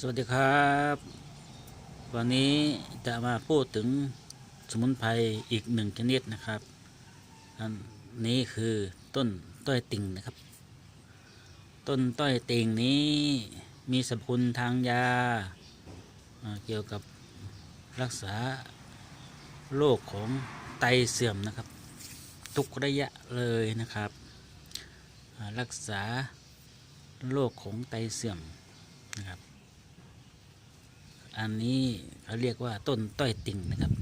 สวัสดีครับ วันนี้จะมาพูดถึงสมุนไพรอีกหนึ่งชนิดนะครับอันนี้คือต้นต้อยติ่งนะครับ ต้นต้อยติ่งนี้มีสรรพคุณทางยา เกี่ยวกับรักษาโรคของไตเสื่อมนะครับ ทุกระยะเลยนะครับ รักษาโรคของไตเสื่อมนะครับ อันนี้เขาเรียกว่าต้นต้อยติ่งนะครับ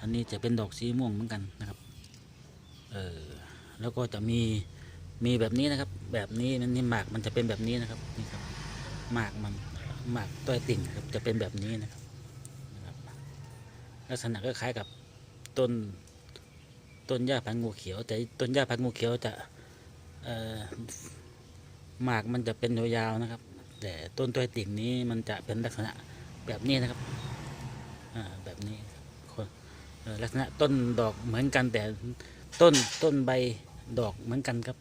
อันนี้จะเป็นดอกสีม่วงเหมือนกันนะครับ เออแล้วก็จะมีมีแบบนี้นะครับ แบบนี้มันนี่หมากมันจะเป็นแบบนี้นะครับนี่ครับหมากมันหมากต้อยติ่งครับจะเป็นแบบนี้นะครับลักษณะก็คล้ายกับต้นต้นหญ้าพันงูเขียว แต่ต้นหญ้าพันงูเขียวจะเออหมากมันจะเป็นยาวๆนะครับ แต่ต้นต้อยติ่งนี้มันจะเป็นลักษณะ แบบนี้นะครับอ่าแบบนี้ลักษณะต้นดอกเหมือนกันแต่ต้นต้นใบดอกเหมือนกันครับ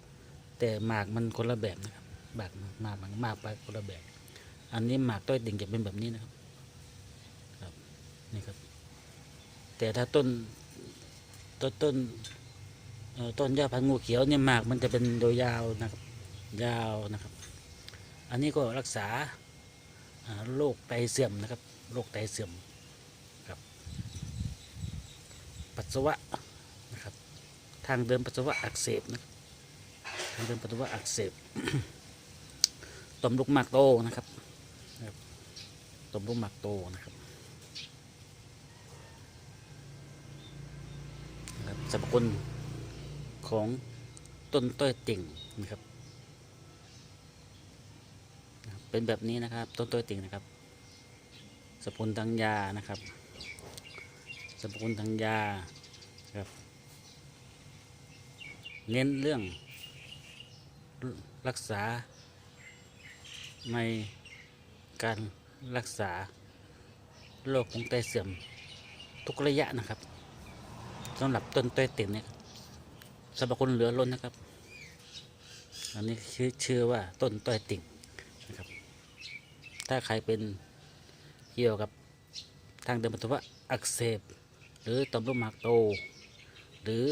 แต่หมากมันคนละแบบนะครับหมากหมากหมากหมากไปคนละแบบ อันนี้หมากต้อยติ่งจะเป็นแบบนี้นะครับครับนี่ครับ แต่ถ้าต้นต้นต้นเอ่อต้นหญ้าพันงูเขียวเนี่ยหมากมันจะเป็นโดยยาวนะครับยาวนะครับ อันนี้ก็รักษา โรคไตเสื่อมนะครับโรคไตเสื่อมครับ ปัสสาวะนะครับ ทางเดินปัสสาวะอักเสบนะครับทางเดินปัสสาวะอักเสบต่อมลูกหมากโตนะครับต่อมลูกหมากโตนะครับนะครับสรรพคุณของต้นต้อยติ่งนะครับ เป็นแบบนี้นะครับ ต้นตัวติ่งนะครับสรรพคุณทางยานะครับสรรพคุณทางยาครับ เน้นเรื่องรักษาในการรักษาโรคของไตเสื่อมทุกระยะนะครับสำหรับต้นตัวติ่งเนี่ยสรรพคุณเหลือล้นนะครับ อันนี้ชื่อชื่อว่าต้นต้อยติ่ง ถ้าใครเป็นเกี่ยวกับทางเดินปัสสาวะอักเสบ หรือต่อมลูกหมากโต หรือ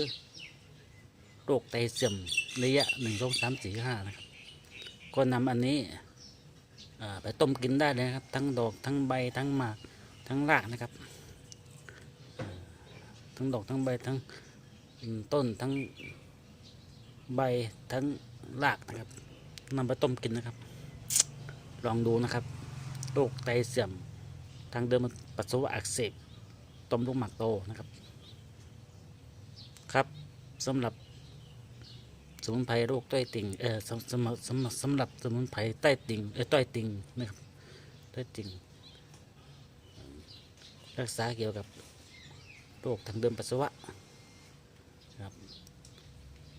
โรคไตเสื่อมระยะหนึ่งสองสามสี่ห้านะครับ ก็นำอันนี้ไปต้มกินได้เลยนะครับ ทั้งดอกทั้งใบทั้งหมากทั้งรากนะครับ ทั้งดอกทั้งใบทั้งต้นทั้งใบทั้งรากนะครับนำไปต้มกินนะครับ ลองดูนะครับ โรคไตเสื่อม ทางเดินปัสสาวะอักเสบต่อมลูกหมากโตนะครับ ครับสำหรับสมุนไพรโรคต้อยติ่งเออสำสำหรับสำสำหรับสมุนไพรใต้ติ่งเออต้อยติ่งนะครับต้อยติ่งรักษาเกี่ยวกับโรคทางเดินปัสสาวะครับ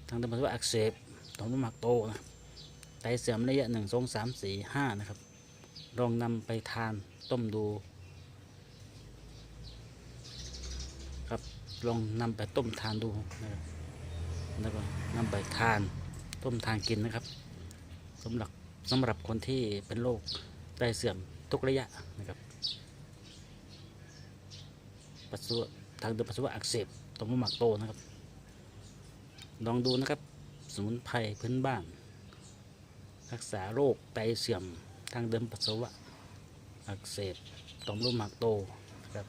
ทางเดินปัสสาวะอักเสบต่อมลูกหมากโตนะไตเสื่อมระยะหนึ่งสองสามสี่ห้านะครับ ลองนำไปทานต้มดู ครับลองนำไปต้มทานดูนะครับแล้วก็นำไปทานต้มทานกินนะครับสำหรับสำหรับคนที่เป็นโรคไตเสื่อมทุกระยะนะครับปัสสาวะทางเดินปัสสาวะอักเสบต่อมลูกหมากโตนะครับ ลองดูนะครับ สมุนไพรพื้นบ้าน รักษาโรคไตเสื่อม ทางเดินปัสสาวะ อักเสบต่อมลูกหมากโตนะครับ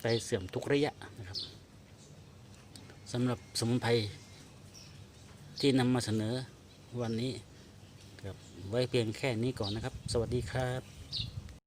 ไตเสื่อมทุกระยะนะครับสำหรับสมุนไพรที่นำมาเสนอวันนี้ครับไว้เพียงแค่นี้ก่อนนะครับ สวัสดีครับ